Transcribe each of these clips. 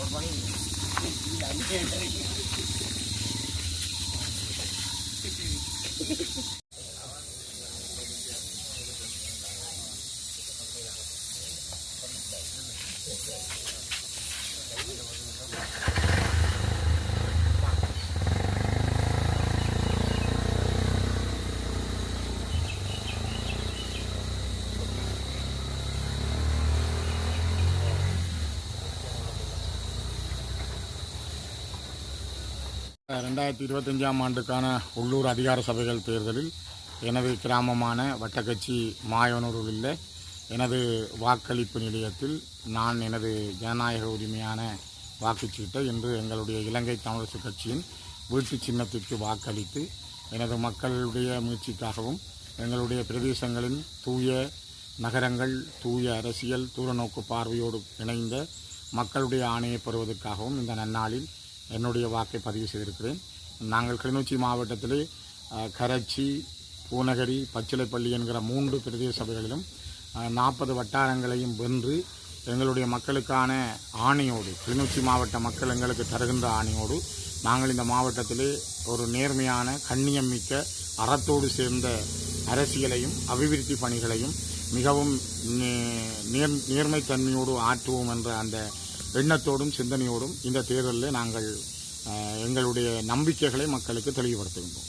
Normal. ரெண்டாயிரத்தி இருபத்தஞ்சாம் ஆண்டுக்கான உள்ளூர் அதிகார சபைகள் தேர்தலில் எனது கிராமமான வட்டக்கட்சி மாயனூரில் உள்ள எனது வாக்களிப்பு நிலையத்தில் நான் எனது ஜனநாயக உரிமையான வாக்குச்சீட்டை இன்று எங்களுடைய இலங்கை தமிழரசு கட்சியின் வீட்டு சின்னத்திற்கு வாக்களித்து எனது மக்களுடைய முயற்சிக்காகவும் எங்களுடைய பிரதேசங்களின் தூய நகரங்கள் தூய அரசியல் தூரநோக்கு பார்வையோடு இணைந்த மக்களுடைய ஆணையை பெறுவதற்காகவும் இந்த நன்னாளில் என்னுடைய வாக்கை பதிவு செய்திருக்கிறேன். நாங்கள் கிளிநொச்சி மாவட்டத்திலே கரச்சி பூநகரி பச்சிலைப்பள்ளி என்கிற மூன்று பிரதேச சபைகளிலும் நாற்பது வட்டாரங்களையும் வென்று எங்களுடைய மக்களுக்கான ஆணையோடு கிளிநொச்சி மாவட்ட மக்கள் எங்களுக்கு தருகின்ற ஆணையோடு நாங்கள் இந்த மாவட்டத்திலே ஒரு நேர்மையான கண்ணியம் மிக்க அறத்தோடு சேர்ந்த அரசியலையும் அபிவிருத்தி பணிகளையும் மிகவும் நே- நேர் நேர்மைத்தன்மையோடு ஆற்றுவோம் என்ற அந்த எண்ணத்தோடும் சிந்தனையோடும் இந்த தேர்தலில் நாங்கள் எங்களுடைய நம்பிக்கைகளை மக்களுக்கு தெளிவுபடுத்துகின்றோம்.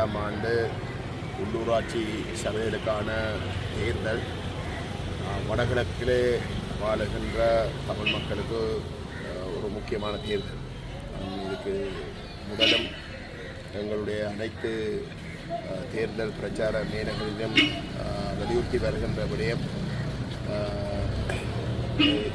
இருபத்தஞ்சாம் ஆண்டு உள்ளூராட்சி சபைகளுக்கான தேர்தல். வடகிழக்கிலே வாழுகின்ற தமிழ் மக்களுக்கு ஒரு முக்கியமான தேர்தல். இதுக்கு முதலும் எங்களுடைய அனைத்து தேர்தல் பிரச்சார மேலகளிலும் வலியுறுத்தி வருகின்ற விடயம்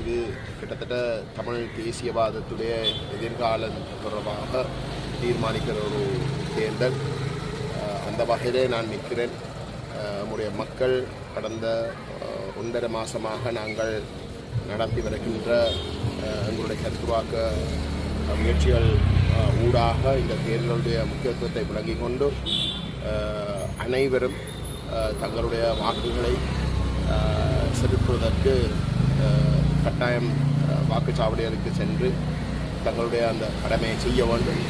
இது கிட்டத்தட்ட தமிழ் தேசியவாதத்துடைய எதிர்காலம் தொடர்பாக தீர்மானிக்கிற ஒரு தேர்தல். அந்த வகையிலே நான் நிற்கிறேன். நம்முடைய மக்கள் கடந்த ஒன்றரை மாதமாக நாங்கள் நடத்தி வருகின்ற எங்களுடைய கருத்துவாக்க முயற்சிகள் ஊடாக இந்த தேர்தலுடைய முக்கியத்துவத்தை விளங்கிக் கொண்டு அனைவரும் தங்களுடைய வாக்குகளை செலுத்துவதற்கு கட்டாயம் வாக்குச்சாவடிகளுக்கு சென்று தங்களுடைய அந்த கடமையை செய்ய வேண்டும்.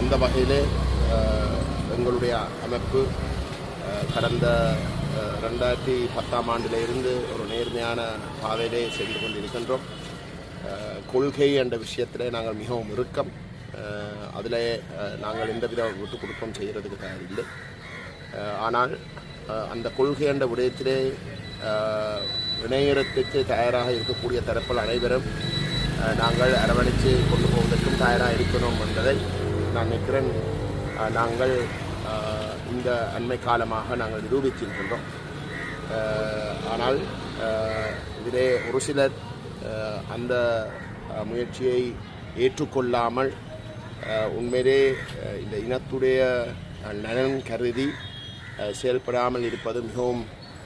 அந்த வகையிலே எங்களுடைய அமைப்பு கடந்த ரெண்டாயிரத்தி பத்தாம் ஆண்டிலிருந்து ஒரு நேர்மையான பாதையிலே சென்று கொண்டிருக்கின்றோம். கொள்கை என்ற விஷயத்திலே நாங்கள் மிகவும் இறுக்கம். அதில் நாங்கள் எந்தவித விட்டு கொடுப்போம் செய்கிறதுக்கு தயாரில்லை ஆனால் அந்த கொள்கை என்ற விடயத்திலே இணையத்துக்கு தயாராக இருக்கக்கூடிய தரப்பில் அனைவரும் நாங்கள் அரவணைத்து கொண்டு போவதற்கும் தயாராக இருக்கிறோம் என்பதை நான் நிற்கிறேன் நாங்கள் இந்த அண்மை காலமாக நாங்கள் நிரூபித்திருக்கின்றோம். ஆனால் இதிலே ஒரு சிலர் அந்த முயற்சியை ஏற்றுக்கொள்ளாமல் உண்மையிலே இந்த இனத்துடைய நலன் கருதி செயல்படாமல் இருப்பது மிகவும்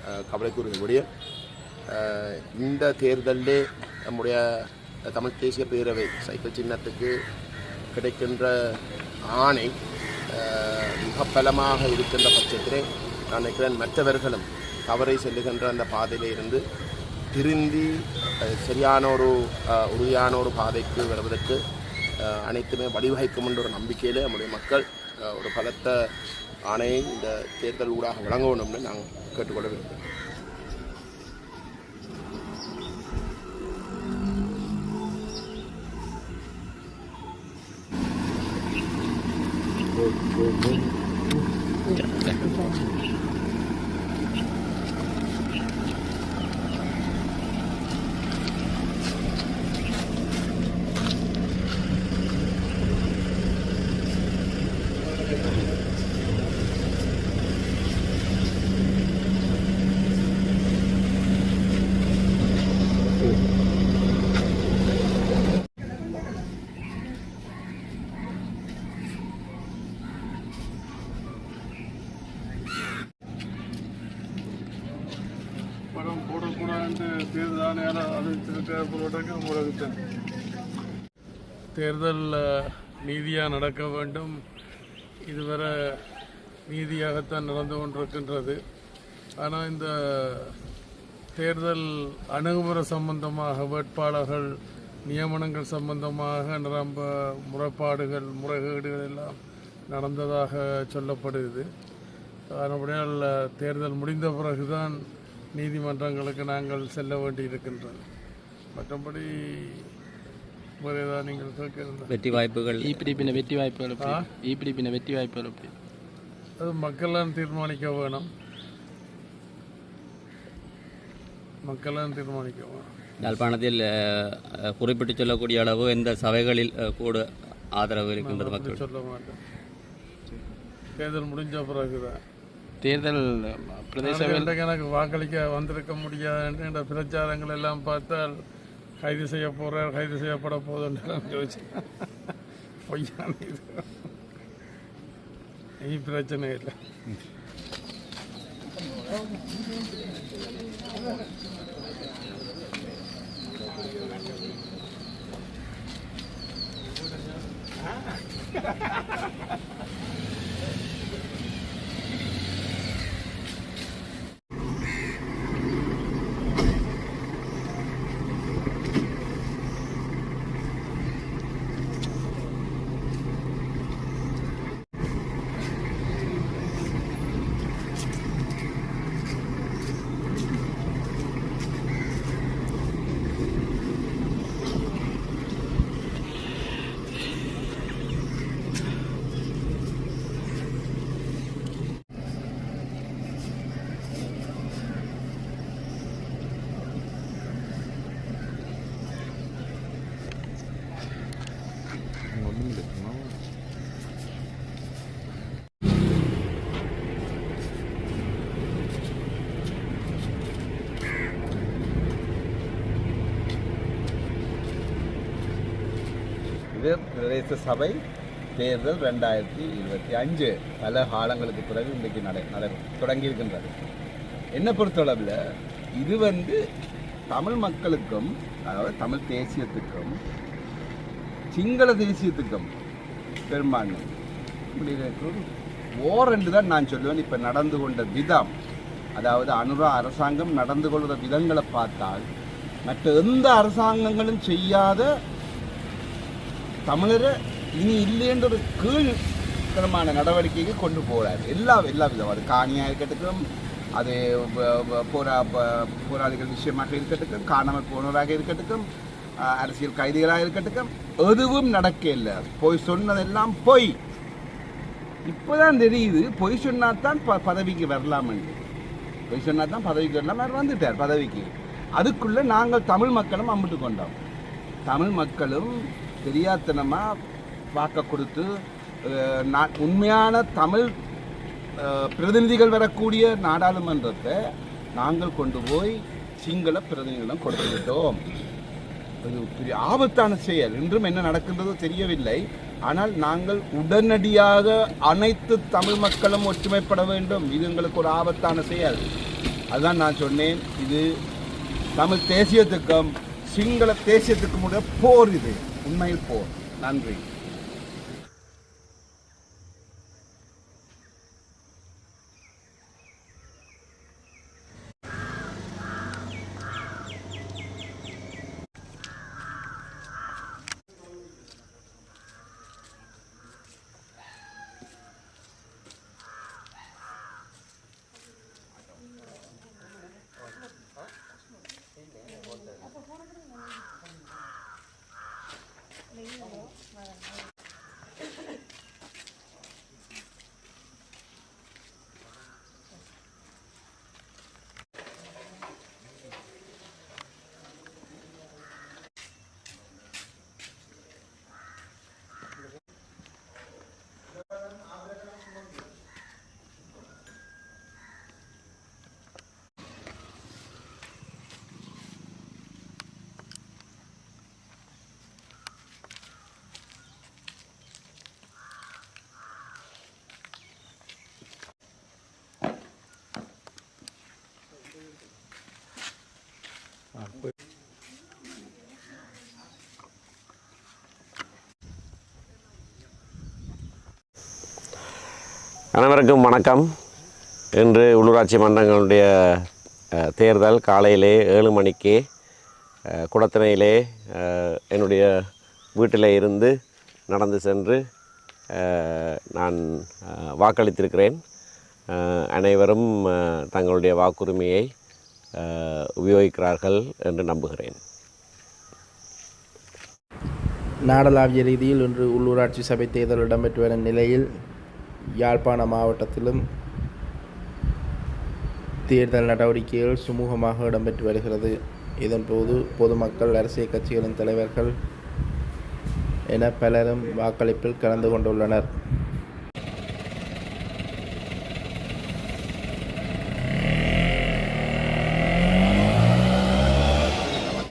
அஹ், கவலைக்குரிய விடயம் இந்த தேர்தலிலே நம்முடைய தமிழ் தேசிய பேரவை சைக்கிள் சின்னத்துக்கு கிடைக்கின்ற ஆணை மிக பலமாக இருக்கின்ற பட்சத்திலே நான் நினைக்கிறேன் மற்றவர்களும் தவறை செல்லுகின்ற அந்த பாதையிலே இருந்து திருந்தி சரியான ஒரு உறுதியான ஒரு பாதைக்கு வருவதற்கு அனைத்துமே வழிவகைக்கும் என்ற ஒரு நம்பிக்கையிலே நம்முடைய மக்கள் ஒரு பலத்த ஆணையை இந்த தேர்தல் ஊடாக வழங்க வேண்டும்னு நாங்கள் கேட்டுக்கொள்ள விரும்புகிறோம். Trời ơi. அறிவித்திருக்கிற உங்களுக்கு தேர்தல் நீதியாக நடக்க வேண்டும். இதுவரை நீதியாகத்தான் நடந்து கொண்டிருக்கின்றது. ஆனால் இந்த தேர்தல் அணுகுமுறை சம்பந்தமாக வேட்பாளர்கள் நியமனங்கள் சம்பந்தமாக நிரம்ப முறைப்பாடுகள் முறைகேடுகள் எல்லாம் நடந்ததாக சொல்லப்படுகிறது அதனுடையால் தேர்தல் முடிந்த பிறகுதான் நீதிமன்றங்களுக்கு நாங்கள் செல்ல வேண்டி இருக்கின்றது மற்றபடி வேறு ஏதாவது நீங்கள் கேட்க வெற்றி வாய்ப்புகள். இப்படி பின்ன வெற்றி வாய்ப்புகள் எப்படி இப்படி பின்ன வெற்றி வாய்ப்புகள் எப்படி அது மக்கள்லாம் தீர்மானிக்க வேணும் மக்கள்லாம் தீர்மானிக்க வேணும் யாழ்ப்பாணத்தில் குறிப்பிட்டு சொல்லக்கூடிய அளவு எந்த சபைகளில் கூட ஆதரவு இருக்கின்றது மக்கள் சொல்ல மாட்டேன் தேர்தல் முடிஞ்ச பிறகுதான் தேர்தல் பிரதேச எனக்கு வாக்களிக்க வந்திருக்க முடியாது என்ற பிரச்சாரங்கள் எல்லாம் பார்த்தால் கைது செய்ய போகிறார் கைது செய்யப்பட போதுன்னு யோசிச்சு. பொய்யான இது. இனி பிரச்சனை இல்லை. இது பிரதேச சபை தேர்தல் ரெண்டாயிரத்தி இருபத்தி அஞ்சு. பல காலங்களுக்கு பிறகு இன்றைக்கு நடை நட தொடங்கியிருக்கின்றது. என்னை பொறுத்தளவில் இது வந்து தமிழ் மக்களுக்கும் அதாவது தமிழ் தேசியத்துக்கும் சிங்கள தேசியத்துக்கும் பெரும்பான்மை. இப்படி ஓர் என்று தான் நான் சொல்லுவேன். இப்போ நடந்து கொண்ட விதம் அதாவது அனுரா அரசாங்கம் நடந்து கொள்கிற விதங்களை பார்த்தால் மற்ற எந்த அரசாங்கங்களும் செய்யாத தமிழரை இனி இல்லைன்ற ஒரு கீழ்த்தரமான நடவடிக்கைக்கு கொண்டு போகிறார் எல்லா எல்லா விதம். அது காணியாக இருக்கட்டும் அது போரா ப- போராளிகள் விஷயமாக இருக்கட்டும் காணாமல் போனவராக இருக்கட்டும் அரசியல் கைதிகளாக இருக்கட்டும் எதுவும் நடக்க இல்லை. போய் சொன்னதெல்லாம் பொய். இப்போதான் தெரியுது பொய் சொன்னாதான் ப பதவிக்கு வரலாம்னு பொய் சொன்னால் தான் பதவிக்கு வரலாம். அவர் வந்துட்டார் பதவிக்கு. அதுக்குள்ளே நாங்கள் தமிழ் மக்களும் அம்பிட்டு கொண்டோம். தமிழ் மக்களும் தெரியாத்தனமாக வாக்க கொடுத்து நான் உண்மையான தமிழ் பிரதிநிதிகள் வரக்கூடிய நாடாளுமன்றத்தை நாங்கள் கொண்டு போய் சிங்கள பிரதிநிதிகளிடம் கொடுத்துவிட்டோம். இது பெரிய ஆபத்தான செயல். இன்றும் என்ன நடக்கின்றதோ தெரியவில்லை. ஆனால் நாங்கள் உடனடியாக அனைத்து தமிழ் மக்களும் ஒற்றுமைப்பட வேண்டும். இது எங்களுக்கு ஒரு ஆபத்தான செயல். அதுதான் நான் சொன்னேன். இது தமிழ் தேசியத்துக்கும் சிங்கள தேசியத்துக்கும் உடைய போர் இது. உண்மையில் போர் நன்றி அனைவருக்கும் வணக்கம். இன்று உள்ளூராட்சி மன்றங்களுடைய தேர்தல் காலையிலே ஏழு மணிக்கு குளத்தினையிலே என்னுடைய வீட்டில் இருந்து நடந்து சென்று நான் வாக்களித்திருக்கிறேன். அனைவரும் தங்களுடைய வாக்குரிமையை உபயோகிக்கிறார்கள் என்று நம்புகிறேன். நாடளாவிய ரீதியில் இன்று உள்ளூராட்சி சபை தேர்தல் இடம்பெற்று வரும் நிலையில் யாழ்ப்பாண மாவட்டத்திலும் தேர்தல் நடவடிக்கைகள் சுமூகமாக இடம்பெற்று வருகிறது. இதன்போது பொதுமக்கள் அரசியல் கட்சிகளின் தலைவர்கள் என பலரும் வாக்களிப்பில் கலந்து கொண்டுள்ளனர்.